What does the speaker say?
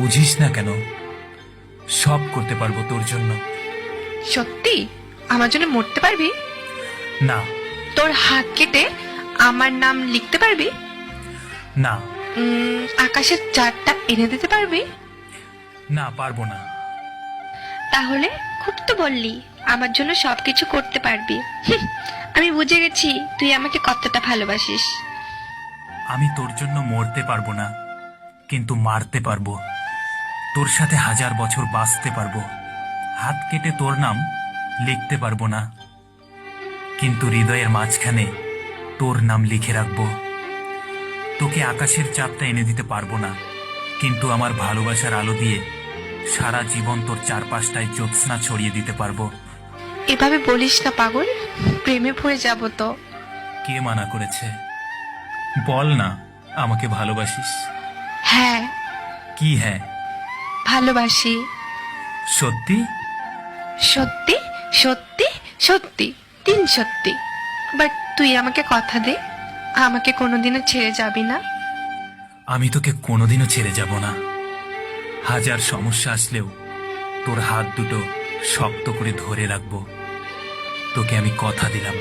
বুঝিস না কেন? সব করতে পারব তোর জন্য। সত্যি? আমার জন্য মরতে পারবি? না। তোর হাত কেটে আমার নাম লিখতে পারবি? না। উম, আকাশের চারটা এনে দিতে পারবি? না পারব না। তাহলে খুব তো বললি আমার জন্য সবকিছু করতে পারবি। হুঁ, আমি বুঝে গেছি তুই আমাকে কতটা ভালোবাসিস। আমি তোর জন্য মরতে পারব না কিন্তু মারতে পারব। তোর সাথে হাজার বছর বাঁচতে পারব। হাত কেটে তোর নাম লিখতে পারব না। কিন্তু হৃদয়ের মাঝখানে তোর নাম লিখে রাখব। তোকে আকাশের চাপটা এনে দিতে পারব না। কিন্তু আমার ভালোবাসার আলো দিয়ে সারা জীবন তোর চারপাশটায় জ্যোৎস্না ছড়িয়ে দিতে পারব। এভাবে বলিস না পাগল। প্রেমে পড়ে যাব তো। কে মানা করেছে? বল না আমাকে ভালোবাসিস। হ্যাঁ। কি হ্যাঁ? ভালোবাসি। সত্যি? সত্যি? সত্যি? সত্যি। তিন সত্যি। বাট তুই আমাকে কথা দে। আমাকে কোনোদিনও ছেড়ে যাবি না। আমি তোকে কোনোদিনও ছেড়ে যাব না। হাজার সমস্যা আসলেও তোর হাত দুটো শক্ত করে ধরে রাখব। তোকে আমি কথা দিলাম।